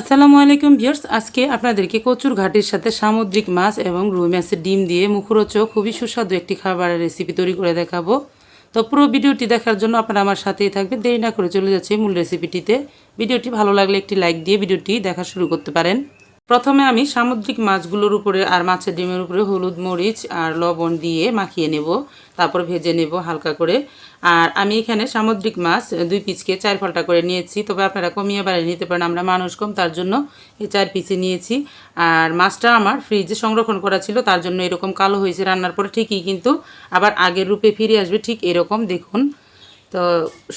আসসালামু আলাইকুম ভিউয়ার্স, আজকে আপনাদেরকে কচুর ঘাটির সাথে সামুদ্রিক মাছ এবং রুই মাছের ডিম দিয়ে মুখরোচক, খুবই সুস্বাদু একটি খাবারের রেসিপি তৈরি করে দেখাবো। তো পুরো ভিডিওটি দেখার জন্য আপনারা আমার সাথেই থাকবেন, দেরি না করে চলে যাচ্ছে মূল রেসিপিটিতে ভিডিওটি ভালো লাগলে একটি লাইক দিয়ে ভিডিওটি দেখা শুরু করতে পারেন। প্রথমে আমি সামুদ্রিক মাছগুলোর উপরে আর মাছের ডিমের উপরে হলুদ মরিচ আর লবণ দিয়ে মাখিয়ে নেব, তারপর ভেজে নেব হালকা করে। আর আমি এখানে সামুদ্রিক মাছ দুই পিসকে চার ফাল্টা করে নিয়েছি, তবে আপনারা কমিয়ে বাড়িয়ে নিতে পারেন, আমরা মানুষ কম, তার জন্য এই চার পিসে নিয়েছি। আর মাছটা আমার ফ্রিজে সংরক্ষণ করা ছিল, তার জন্য এরকম কালো হয়েছে রান্নার পরে ঠিকই, কিন্তু আবার আগের রূপে ফিরে আসবে ঠিক এরকম, দেখুন। তো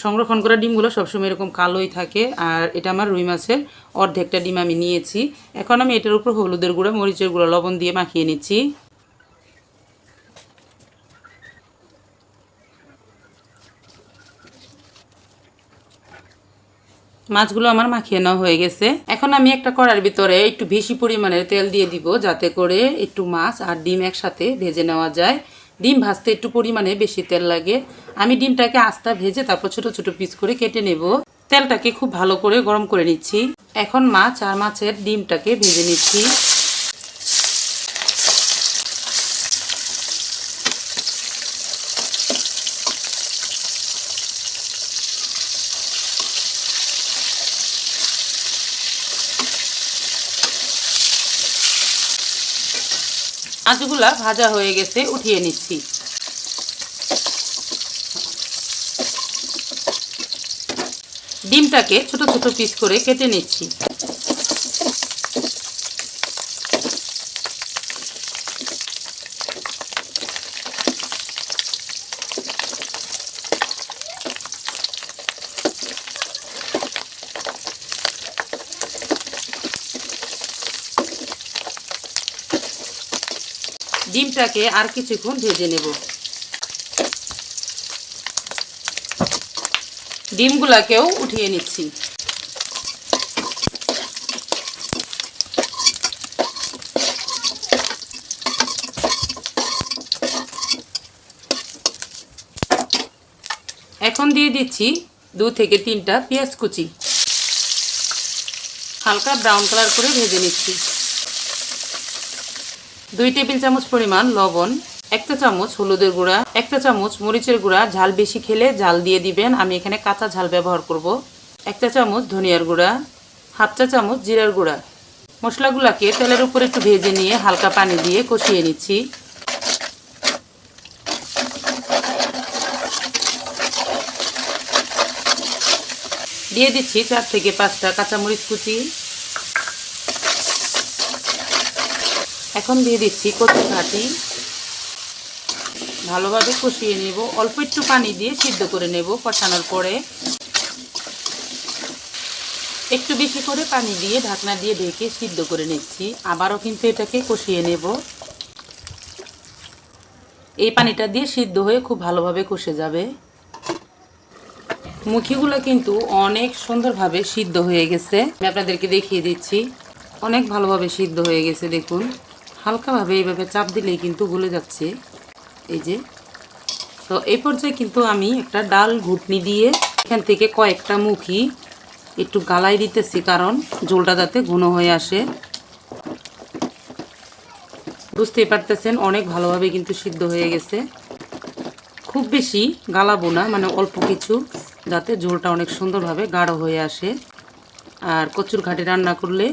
সংরক্ষণ করা ডিমগুলো সবসময় এরকম কালোই থাকে, আর এটা আমার রুই মাছের অর্ধেকটা ডিম আমি নিয়েছি। এখন আমি এটার উপর হলুদের গুঁড়া, মরিচের গুঁড়া, লবণ দিয়ে মাখিয়ে নিচ্ছি। মাছগুলো আমার মাখিয়ে নেওয়া হয়ে গেছে। এখন আমি একটা কড়ার ভিতরে একটু বেশি পরিমাণের তেল দিয়ে দিব, যাতে করে একটু মাছ আর ডিম একসাথে ভেজে নেওয়া যায়। ডিম ভাজতে একটু পরিমাণে বেশি তেল লাগে। আমি ডিমটাকে আস্তা ভেজে তারপর ছোট ছোট পিস করে কেটে নেব। তেলটাকে খুব ভালো করে গরম করে নিচ্ছি। এখন মাছ আর মাছের ডিমটাকে ভেজে নিচ্ছি। মাছগুলা ভাজা হয়ে গেছে উঠিয়ে নিচ্ছি। ডিমটাকে ছোট ছোট পিস করে কেটে নিচ্ছি। ডিমটাকে আর কিছুক্ষণ ভেজে নেব। ডিমগুলাকেও উঠিয়ে নিচ্ছি। এখন দিয়ে দিচ্ছি দু থেকে তিনটা পেঁয়াজ কুচি। হালকা ব্রাউন কালার করে ভেজে নিচ্ছি। দুই টেবিল চামচ পরিমাণ লবণ, একটা চামচ হলুদের গুঁড়া, একটা চামচ মরিচের গুঁড়া। ঝাল বেশি খেলে ঝাল দিয়ে দিবেন। আমি এখানে কাঁচা ঝাল ব্যবহার করব। একটা চামচ ধনিয়ার গুঁড়া, হাফ চা চামচ জিরার গুঁড়া। মশলাগুলোকে তেলের উপর একটু ভেজে নিয়ে হালকা পানি দিয়ে কষিয়ে নিচ্ছি। দিয়ে দিচ্ছি চার থেকে পাঁচটা কাঁচামরিচ কুচি। এখন দিয়ে দিচ্ছি কচু ঘাটি ভালোভাবে কষিয়ে নেব। অল্প একটু পানি দিয়ে সিদ্ধ করে নেব কষানোর পরে। একটু বেশি করে পানি দিয়ে ঢাকনা দিয়ে ঢেকে সিদ্ধ করে নিচ্ছি। আবারও কিন্তু এটাকে কষিয়ে নেব। এই পানিটা দিয়ে সিদ্ধ হয়ে খুব ভালোভাবে কষে যাবে। মুখিগুলো কিন্তু অনেক সুন্দরভাবে সিদ্ধ হয়ে গেছে। আমি আপনাদেরকে দেখিয়ে দিচ্ছি। অনেক ভালোভাবে সিদ্ধ হয়ে গেছে, দেখুন। হালকাভাবে এইভাবে চাপ দিলেই কিন্তু গলে যাচ্ছে। এই যে। তো এই পর্যায়ে কিন্তু আমি একটা ডাল ঘুটনি দিয়ে এখান থেকে কয়েকটা মুখি একটু গালাই দিতেছি, কারণ জোলটা যাতে ঘন হয়ে আসে। বুঝতেই পারতেছেন, অনেক ভালোভাবে কিন্তু সিদ্ধ হয়ে গেছে। খুব বেশি গালাবো না মানে অল্প কিছু, যাতে ঝোলটা অনেক সুন্দরভাবে গাঢ় হয়ে আসে। আর কচুর ঘাটে রান্না করলে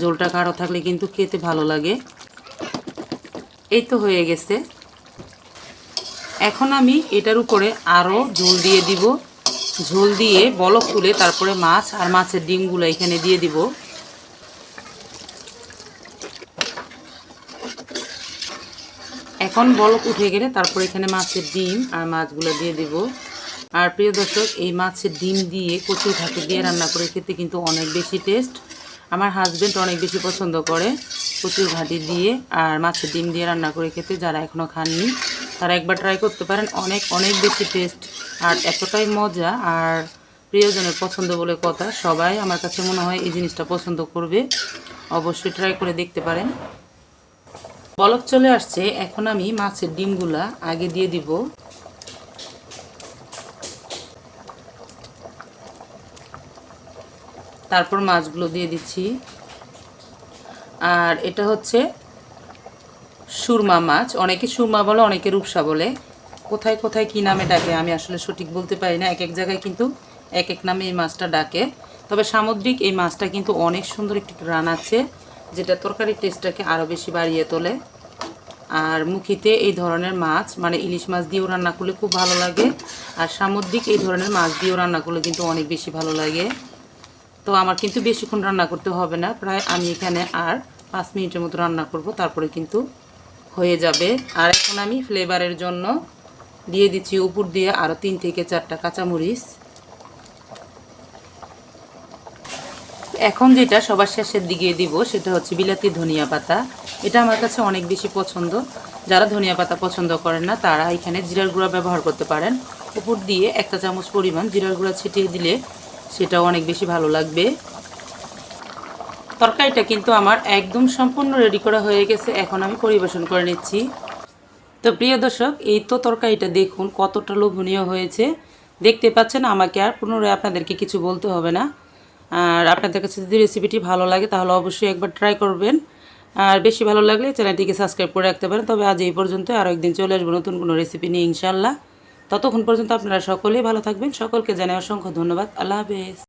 ঝোলটা গাঢ় থাকলে কিন্তু খেতে ভালো লাগে। এই তো হয়ে গেছে। এখন আমি এটার উপরে আরও ঝোল দিয়ে দিব। ঝোল দিয়ে বলক তুলে তারপরে মাছ আর মাছের ডিমগুলো এখানে দিয়ে দিব। এখন বলক উঠে গেলে তারপরে এখানে মাছের ডিম আর মাছগুলো দিয়ে দিব। আর প্রিয় দর্শক, এই মাছের ডিম দিয়ে কচুর ঘাটে দিয়ে রান্না করে খেতে কিন্তু অনেক বেশি টেস্ট। আমার হাজব্যান্ড অনেক বেশি পছন্দ করে কচুর ঘাটি দিয়ে আর মাছের ডিম দিয়ে রান্না করে খেতে, যারা এখনও খাননি, তারা একবার ট্রাই করতে পারেন। অনেক অনেক বেশি টেস্ট আর এতটাই মজা আর প্রিয়জনের পছন্দ বলে কথা। সবাই আমার কাছে মনে হয় এই জিনিসটা পছন্দ করবে। অবশ্যই ট্রাই করে দেখতে পারেন। বলক চলে আসছে। এখন আমি মাছের ডিমগুলা আগে দিয়ে দিব। তারপর মাছগুলো দিয়ে দিচ্ছি। আর এটা হচ্ছে সুরমা মাছ। অনেকে সুরমা বলে, অনেকে রূপসা বলে। কোথায় কোথায় কী নামে ডাকে আমি আসলে সঠিক বলতে পারি না। এক এক জায়গায় কিন্তু এক এক নামে এই মাছটা ডাকে। তবে সামুদ্রিক এই মাছটা কিন্তু অনেক সুন্দর একটি রান আছে, যেটা তরকারির টেস্টটাকে আরও বেশি বাড়িয়ে তোলে। আর মুখিতে এই ধরনের মাছ মানে ইলিশ মাছ দিয়েও রান্না করলে খুব ভালো লাগে। আর সামুদ্রিক এই ধরনের মাছ দিয়েও রান্না করলে কিন্তু অনেক বেশি ভালো লাগে। তো আমার কিন্তু বেশিক্ষণ রান্না করতে হবে না। প্রায় আমি এখানে আর পাঁচ মিনিটের মতো রান্না করব, তারপরে কিন্তু হয়ে যাবে। আর এখন আমি ফ্লেভারের জন্য দিয়ে দিচ্ছি উপর দিয়ে আরও তিন থেকে চারটা কাঁচামরিচ। এখন যেটা সবার শেষের দিকে দিব, সেটা হচ্ছে বিলাতি ধনিয়া পাতা। এটা আমার কাছে অনেক বেশি পছন্দ। যারা ধনিয়া পাতা পছন্দ করেন না, তারা এখানে জিরার গুঁড়া ব্যবহার করতে পারেন। উপর দিয়ে একটা চামচ পরিমাণ জিরার গুঁড়া ছিটিয়ে দিলে সেটাও অনেক বেশি ভালো লাগবে। তরকারিটা কিন্তু আমার একদম সম্পূর্ণ রেডি করা হয়ে গেছে, এখন আমি পরিবেশন করে নিচ্ছি। তো প্রিয় দর্শক, এই তো তরকারিটা দেখুন কতটা লোভনীয় হয়েছে। দেখতে পাচ্ছেন, আমাকে আর পুনরায় আপনাদেরকে কিছু বলতে হবে না। আর আপনাদের কাছে যদি রেসিপিটি ভালো লাগে, তাহলে অবশ্যই একবার ট্রাই করবেন। আর বেশি ভালো লাগলে চ্যানেলটিকে সাবস্ক্রাইব করে রাখতে পারেন। তবে আজ এই পর্যন্ত আরও একদিন চলে আসব নতুন কোনো রেসিপি নিয়ে ইনশাল্লাহ ততক্ষণ পর্যন্ত আপনারা সকলেই ভালো থাকবেন। সকলকে জানাই অসংখ্য ধন্যবাদ। আল্লাহ হাফেজ।